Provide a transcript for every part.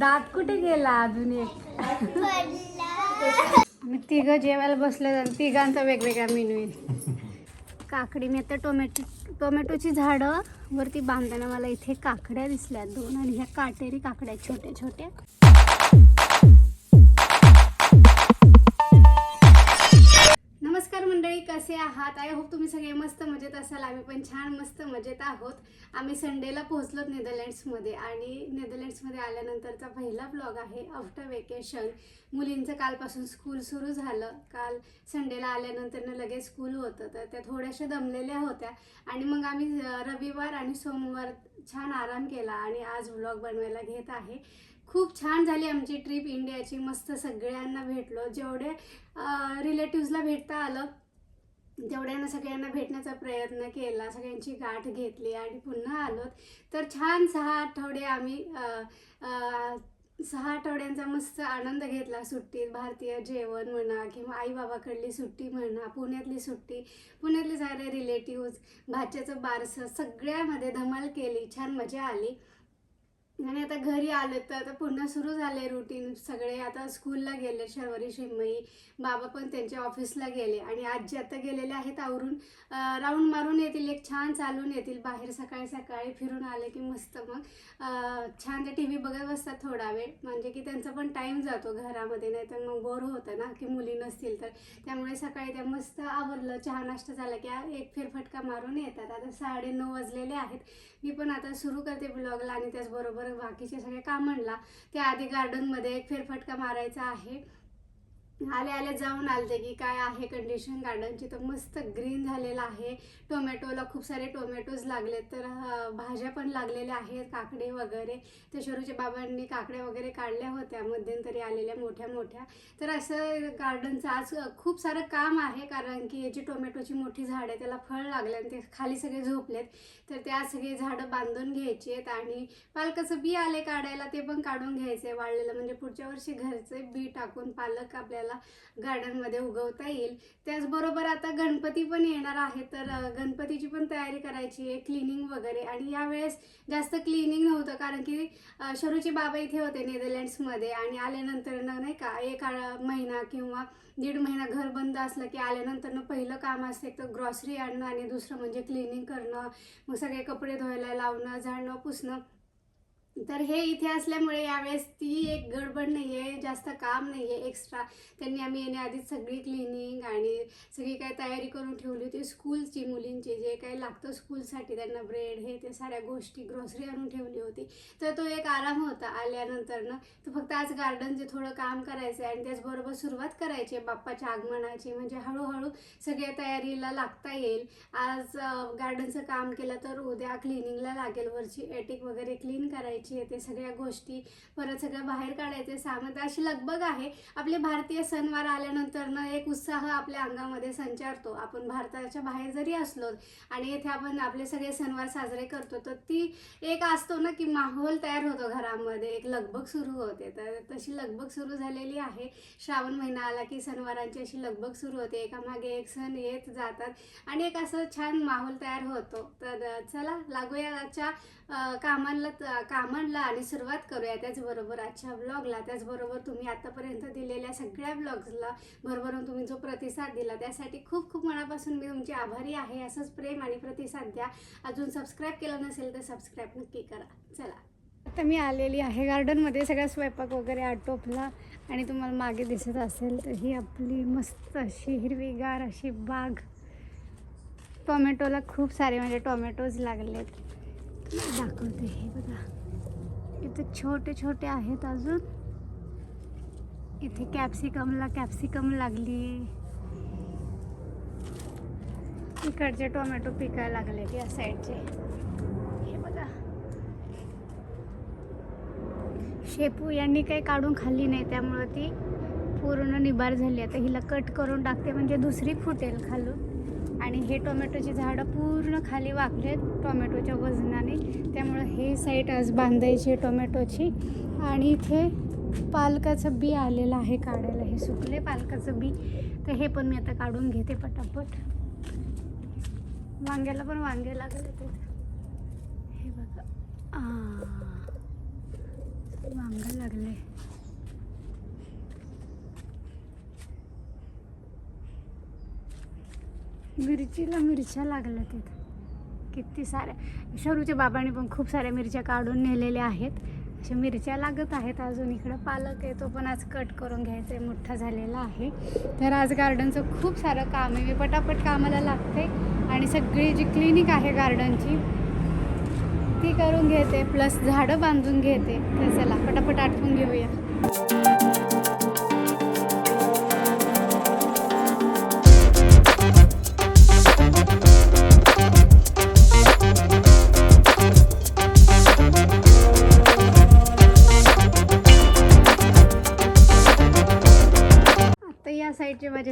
दात कुठे गेला अजून एक? आम्ही तिघं जेवायला बसलो आणि तिघांचा वेगवेगळा मेनू आहे काकडी मी आता टोमॅटो टोमॅटोची झाडं वरती बांधताना मला इथे काकड्या दिसल्या दोन आणि ह्या काटेरी काकड्या आहेत छोट्या छोट्या मंडळी कसे आहात? आय होप तुम्ही सगळे मस्त मजेत असाल. आम्ही पण छान मस्त मजेत आहोत. आम्ही संडेला पोहोचलो नेदरलँड्समध्ये आणि नेदरलँड्समध्ये आल्यानंतरचा पहिला ब्लॉग आहे आफ्टर वेकेशन मुलींचं कालपासून स्कूल सुरू झालं. काल संडेला आल्यानंतर लगेच स्कूल होतं. तर त्या थोड्याशा दमलेल्या होत्या. आणि मग आम्ही रविवार आणि सोमवार छान आराम केला आणि आज ब्लॉग बनवायला घेत आहे. खूप छान झाली आमची ट्रिप इंडियाची मस्त सगळ्यांना भेटलो. जेवढे रिलेटिव्सला भेटता आलं तेवढ्यानं सगळ्यांना भेटण्याचा प्रयत्न केला सगळ्यांची गाठ घेतली आणि पुन्हा आलो. तर छान सहा आठवडे आम्ही सहा आठवड्यांचा मस्त आनंद घेतला सुट्टीत. भारतीय जेवण म्हणा किंवा आई बाबाकडली सुट्टी म्हणा पुण्यातली सुट्टी पुण्यातले सारे रिलेटिव्ज भाच्याचं बारसं सगळ्यामध्ये धमाल केली छान मजा आली. आणि आता घरी आले तर आता पुन्हा सुरू झाले रुटीन सगळे. आता स्कूलला गेले शर्वरी शिमई. बाबा पण त्यांच्या ऑफिसला गेले. आणि आजी आता गेलेले आहेत आवरून. राऊंड मारून येतील एक छान चालून येतील. बाहेर सकाळी सकाळी फिरून आले की मस्त मग. छान ते टी व्ही बघत बसतात थोडा वेळ. म्हणजे की त्यांचा पण टाईम जातो घरामध्ये. नाही तर मग बोर होतं ना की मुली नसतील तर. त्यामुळे सकाळी त्या मस्त आवरलं. चहा नाश्ता झाला की एक फेरफटका मारून येतात. आता साडे नऊ वाजलेले आहेत. मी पण आता सुरू करते ब्लॉगला आणि त्याचबरोबर बाकीचे सगळे कामांना त्या आधी गार्डनमध्ये एक फेरफटका मारायचा आहे. आले आले जाऊन आलते की काय आहे कंडिशन गार्डनची तर मस्त ग्रीन झालेलं आहे. टोमॅटोला खूप सारे टोमॅटोज लागलेत तर भाज्या पण लागलेल्या आहेत काकडे वगैरे. तर शरूच्या बाबांनी काकड्या वगैरे काढल्या होत्या मध्यंतरी आलेल्या मोठ्या मोठ्या. तर असं गार्डनचं आज खूप सारं काम आहे कारण की याची टोमॅटोची मोठी झाड आहे त्याला फळ लागलं आणि ते खाली सगळे झोपलेत. तर ते आज सगळी झाडं बांधून घ्यायची आहेत आणि पालकाचं बी आले काढायला ते पण काढून घ्यायचं वाढलेलं म्हणजे पुढच्या वर्षी घरचे बी टाकून पालक आपल्याला गार्डनमध्ये उगवता येईल. त्याचबरोबर आता गणपती पण येणार आहे तर गणपतीची पण तयारी करायची आहे क्लिनिंग वगैरे. आणि यावेळेस जास्त क्लिनिंग नव्हतं कारण की शरूचे बाबा इथे होते नेदरलँड्समध्ये आणि आल्यानंतर नाही का एक महिना किंवा दीड महिना घर बंद असलं की आल्यानंतर पहिलं काम असतं एक तर ग्रॉसरी आणणं आणि दुसरं म्हणजे क्लिनिंग करणं मग सगळे कपडे धुवायला लावणं झाडणं पुसणं. तर हे इथे असल्यामुळे यावेळेस ती एक गडबड नाही आहे जास्त काम नाही आहे एक्स्ट्रा त्यांनी आम्ही येण्याआधीच सगळी क्लिनिंग आणि सगळी काय तयारी करून ठेवली होती. स्कूलची मुलींची जे काही लागतं स्कूलसाठी त्यांना ब्रेड हे ते साऱ्या गोष्टी ग्रॉसरी आणून ठेवली होती. तर तो एक आराम होता आल्यानंतरनं. तर फक्त आज गार्डनचे थोडं काम करायचं आहे आणि त्याचबरोबर सुरुवात करायची आहे बाप्पाच्या आगमनाची. म्हणजे हळूहळू सगळ्या तयारीला लागता येईल. आज गार्डनचं काम केलं तर उद्या क्लिनिंगला लागेल. वरची एटिक वगैरे क्लीन करायची. आहे ते सगळ्या गोष्टी. परत सगळं बाहेर काढायचे सामान तर अशी लगबग आहे. आपले भारतीय सणवार आल्यानंतर ना एक उत्साह आपल्या अंगामध्ये संचारतो. आपण भारताच्या बाहेर जरी असलो आणि येथे आपण आपले सगळे सणवार साजरे करतो तर ती एक असतो ना की माहोल तयार होतो घरामध्ये. एक लगबग सुरू होते. तर तशी लगबग सुरू झालेली आहे. श्रावण महिना आला की सणवारांची अशी लगबग सुरू होते. एकामागे एक सण येत जातात आणि एक असं छान माहोल तयार होतो. तर चला लागूया आजच्या अ, कामांना कामांना आणि सुरुवात करूया त्याचबरोबर आजच्या ब्लॉगला त्याचबरोबर तुम्ही आतापर्यंत दिलेल्या सगळ्या ब्लॉग्सला भरभरून तुम्ही जो प्रतिसाद दिला त्यासाठी खूप खूप मनापासून मी तुमची आभारी आहे. असंच प्रेम आणि प्रतिसाद द्या. अजून सबस्क्राईब केलं नसेल तर सबस्क्राईब नक्की करा. चला. आता मी आलेली आहे गार्डनमध्ये सगळा स्वयंपाक वगैरे आटोपला आणि तुम्हाला मागे दिसत असेल तर ही आपली मस्त अशी हिरवीगार अशी बाग. टोमॅटोला खूप सारे म्हणजे टोमॅटोज लागलेत. दाखवते हे बघा. इथे छोटे छोटे आहेत अजून. इथे कॅप्सिकमला कॅप्सिकम लागली. इकडचे टोमॅटो पिकायला लागले या साईडचे हे बघा. शेपू यांनी काही काढून खाल्ली नाही त्यामुळं ती पूर्ण निबार झाली. आता हिला कट करून टाकते म्हणजे दुसरी फुटेल खालून. आणि हे टोमॅटोची झाडं पूर्ण खाली वाकलेत टोमॅटोच्या वजनाने. त्यामुळं हे साईट आज बांधायची टोमॅटोची. आणि इथे पालकाचं बी आलेलं आहे काढायला. हे सुकले पालकाचं बी. तर हे पण मी आता काढून घेते पटापट. वांग्याला पण वांगे लागले ते हे बघा. आ, वांग लागले मिरचीला मिरच्या लागल्या तिथं. किती साऱ्या शरूच्या बाबांनी पण खूप साऱ्या मिरच्या काढून नेलेल्या आहेत. अशा मिरच्या लागत आहेत अजून इकडं. पालक आहे तो पण आज कट करून घ्यायचा आहे मोठा झालेला आहे. तर आज गार्डनचं खूप सारं काम आहे. मी पटापट कामाला लागते आणि सगळी जी क्लिनिक आहे गार्डनची ती करून घेते. प्लस झाडं बांधून घेते. तर चला पटापट आठवून घेऊया.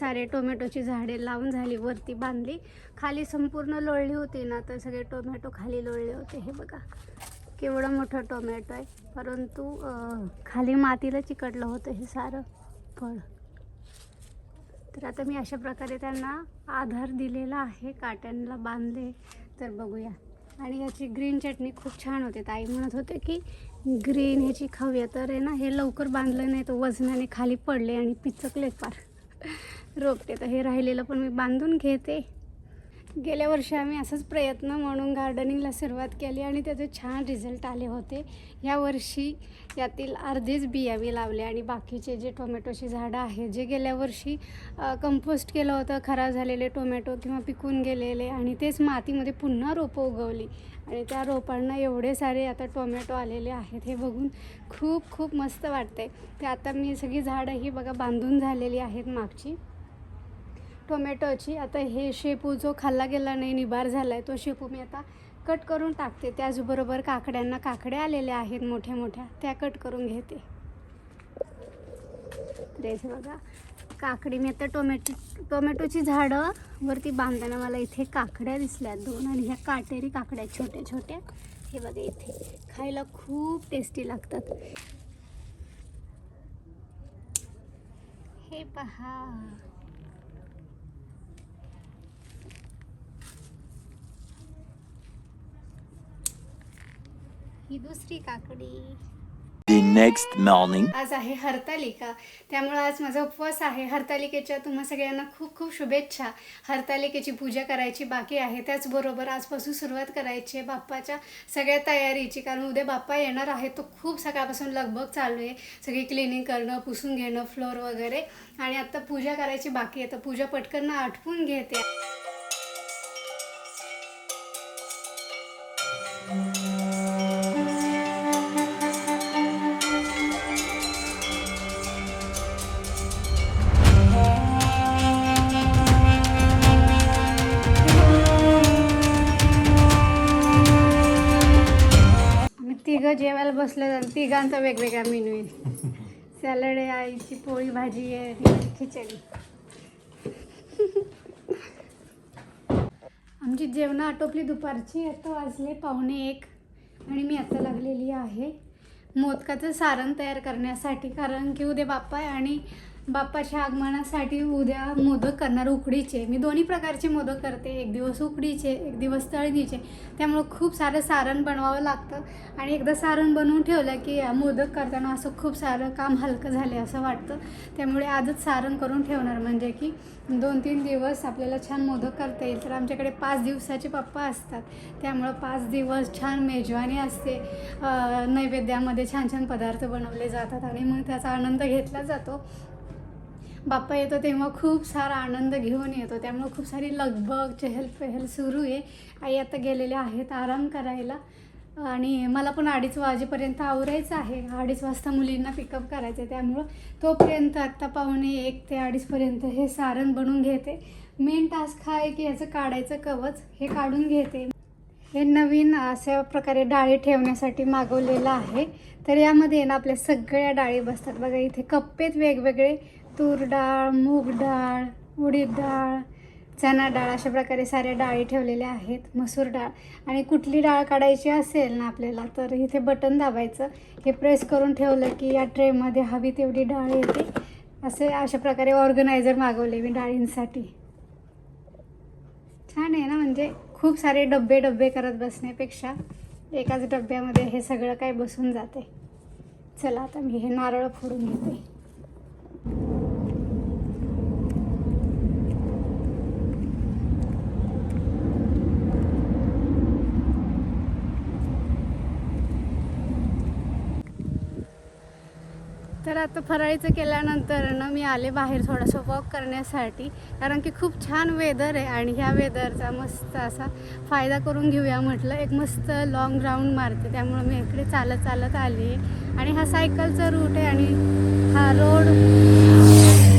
सारे टोमॅटोची झाडे लावून झाली वरती बांधली. खाली संपूर्ण लोळली होती ना तर सगळे टोमॅटो खाली लोळले होते. हे बघा केवढं मोठं टोमॅटो आहे. परंतु खाली मातीला चिकटलं होतं हे सारं फळ. तर आता मी अशा प्रकारे त्यांना आधार दिलेला आहे काट्यांना बांधले तर बघूया. आणि ह्याची ग्रीन चटणी खूप छान होते. ताई म्हणत होते की ग्रीन ह्याची खाऊया तर आहे ना हे लवकर बांधलं नाही तर वजनाने खाली पडले आणि पिचकले फार रोपटे तर हे राहिलेलं पण मी बांधून घेते. गेल्या वर्षी आम्ही असंच प्रयत्न म्हणून गार्डनिंगला सुरुवात केली आणि त्याचे छान रिझल्ट आले होते. या वर्षी यातील अर्धेच बिया मी लावले आणि बाकीचे जे टोमॅटोची झाडं आहेत जे गेल्या वर्षी कंपोस्ट केलं होतं खराब झालेले टोमॅटो किंवा पिकून गेलेले आणि तेच मातीमध्ये पुन्हा रोपं उगवली. आणि त्या रोपांना एवढे सारे आता टोमॅटो आलेले आहेत हे बघून खूप खूप मस्त वाटते ते आता मी सगळी झाडं ही बघा बांधून झालेली आहेत मागची. टोमॅटोची आता हे शेपू जो खाल्ला गेला नाही निबार झाला आहे तो शेपू मी आता कट करून टाकते. त्याचबरोबर काकड्यांना काकड्या आलेल्या आहेत मोठ्या मोठ्या त्या कट करून घेते. तेच बघा काकडी मी आता टोमॅटो टोमॅटोची झाडं वरती बांधताना मला इथे काकड्या दिसल्या दोन आणि ह्या काटेरी काकड्या आहेत छोट्या छोट्या. हे बघा इथे खायला खूप टेस्टी लागतात. हे पहा. ही दुसरी काकडी. The next morning. आज आहे हरतालिका. त्यामुळे आज माझा उपवास आहे. हरतालिकेच्या तुम्हा सगळ्यांना खूप खूप शुभेच्छा. हरतालिकेची पूजा करायची बाकी आहे. त्याचबरोबर आजपासून सुरुवात करायची आहे बाप्पाच्या सगळ्या तयारीची. कारण उद्या बाप्पा येणार आहे तो खूप सकाळपासून लगबग चालू आहे. सगळी क्लिनिंग करणं पुसून घेणं फ्लोअर वगैरे. आणि आता पूजा करायची बाकी आहे. तर पूजा पटकन आटपून घेते. तिघं जेवायला बसलं आणि तिघांचा वेगवेगळा मेनू आहे सॅलड आहे आईची पोळी भाजी आहे खिचडी. आमची जेवणं आटोपली दुपारची. आता वाजले पावणे एक आणि मी आता लागलेली आहे. मोदकाचं सारण तयार करण्यासाठी कारण की उद्या बाप्पा आहे आणि बाप्पाच्या आगमनासाठी उद्या मोदक करणार उकडीचे. मी दोन्ही प्रकारचे मोदक करते. एक दिवस उकडीचे एक दिवस तळणीचे. त्यामुळं खूप सारं सारण बनवावं लागतं. आणि एकदा सारण बनवून ठेवलं की मोदक करताना असं खूप सारं काम हलकं झाले असं वाटतं. त्यामुळे आजच सारण करून ठेवणार. म्हणजे की दोन तीन दिवस आपल्याला छान मोदक करता येईल. तर आमच्याकडे पाच दिवसाचे पप्पा असतात. त्यामुळं पाच दिवस छान मेजवानी असते. नैवेद्यामध्ये छान छान पदार्थ बनवले जातात आणि मग त्याचा आनंद घेतला जातो. बाप्पा येतो तेव्हा खूप सारा आनंद घेऊन येतो. त्यामुळं खूप सारी लगबग चहल पहल सुरू आहे. आई आता गेलेल्या आहेत आराम करायला. आणि मला पण अडीच वाजेपर्यंत आवरायचं आहे. अडीच वाजता मुलींना पिकअप करायचं आहे त्यामुळं तोपर्यंत आत्ता पाहुणे एक ते अडीचपर्यंत हे सारण बनवून घेते. मेन टास्क हा आहे की याचं काढायचं कवच हे काढून घेते. हे नवीन अशा प्रकारे डाळी ठेवण्यासाठी मागवलेलं आहे. तर यामध्ये ना आपल्या सगळ्या डाळी बसतात. बघा इथे कप्पेत वेगवेगळे तूर डाळ मूग डाळ उडीद डाळ चणा डाळ अशा प्रकारे साऱ्या डाळी ठेवलेल्या आहेत मसूर डाळ. आणि कुठली डाळ काढायची असेल ना आपल्याला तर इथे बटन दाबायचं. हे प्रेस करून ठेवलं की या ट्रेमध्ये हवी तेवढी डाळ येते. असे अशा प्रकारे ऑर्गनायझर मागवले मी डाळींसाठी. छान आहे ना म्हणजे खूप सारे डब्बे डब्बे करत बसण्यापेक्षा एकाच डब्यामध्ये हे सगळं काय बसून जाते. चला आता मी हे नारळ फोडून घेते. तर आता फराळीचं केल्यानंतर ना मी आले बाहेर थोडंसं वॉक करण्यासाठी. कारण की खूप छान वेदर आहे आणि ह्या वेदरचा मस्त असा फायदा करून घेऊया म्हटलं. एक मस्त लॉंग राऊंड मारते. त्यामुळं मी इकडे चालत चालत आली आहे. आणि हा सायकलचा रूट आहे आणि हा रोड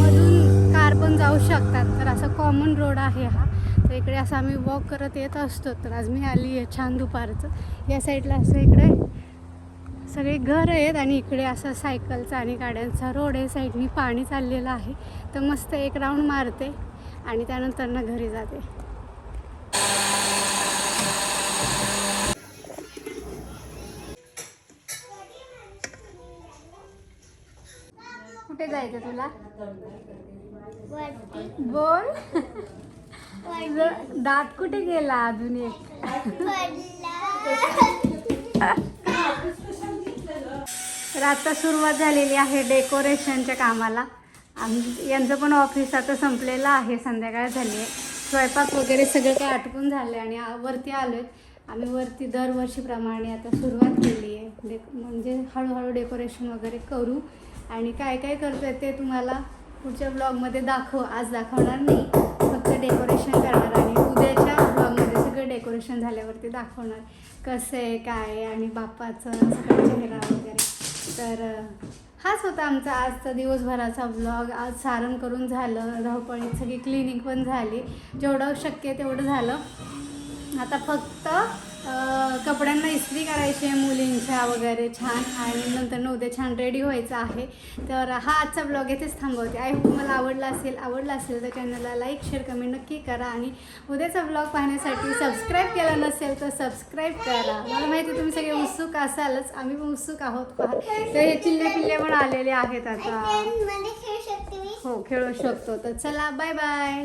मधून कार पण जाऊ शकतात. तर असा कॉमन रोड आहे हा. तर इकडे असं आम्ही वॉक करत येत असतो. तर आज मी आली आहे छान दुपारचं. या साईडला असं इकडे सगळे घर आहेत आणि इकडे असं सायकलचा आणि गाड्यांचा रोड आहे साईडनी पाणी चाललेलं आहे. तर मस्त एक राऊंड मारते आणि त्यानंतर ना घरी जाते. कुठे जायचं तुला? बोल. दात कुठे गेला अजून एक? तर आता सुरुवात झालेली आहे डेकोरेशनच्या कामाला. आम यांचं पण ऑफिस आता संपलेलं आहे. संध्याकाळ झाली आहे. स्वयंपाक वगैरे सगळं काही आटपून झालं आहे आणि वरती आलो आहेत आम्ही वरती दरवर्षीप्रमाणे आता सुरुवात केली आहे. डे म्हणजे हळूहळू डेकोरेशन वगैरे करू. आणि काय काय करतो आहे ते तुम्हाला पुढच्या ब्लॉगमध्ये दाखव आज दाखवणार नाही. फक्त डेकोरेशन करणार आणि उद्याच्या ब्लॉगमध्ये सगळं डेकोरेशन झाल्यावरती दाखवणार. कसं आहे काय आणि बाप्पाचं सगळं चेहरा वगैरे. तर हाच होता आमचा आजचा दिवसभराचा ब्लॉग आज सारण करून झालं धावपळीत सगळी क्लिनिक पण झाली. जेवढं शक्य तेवढं झालं. आता फक्त कपड्यांना इस्त्री करायची आहे मुलींच्या वगैरे छान आणि नंतर उद्या छान रेडी व्हायचं आहे. तर हा आजचा ब्लॉग येथेच थांबवते. आय होप तुम्हाला आवडला असेल आवडला असेल तर चॅनलला लाईक शेअर कमेंट नक्की करा आणि उद्याचा ब्लॉग पाहण्यासाठी सबस्क्राईब केला नसेल तर सबस्क्राईब करा. मला माहिती आहे तुम्ही सगळे उत्सुक असालच. आम्ही पण उत्सुक आहोत पहा. तर हे चिल्ले पिल्ले पण आलेले आहेत आता. हो खेळू शकतो. तर चला बाय बाय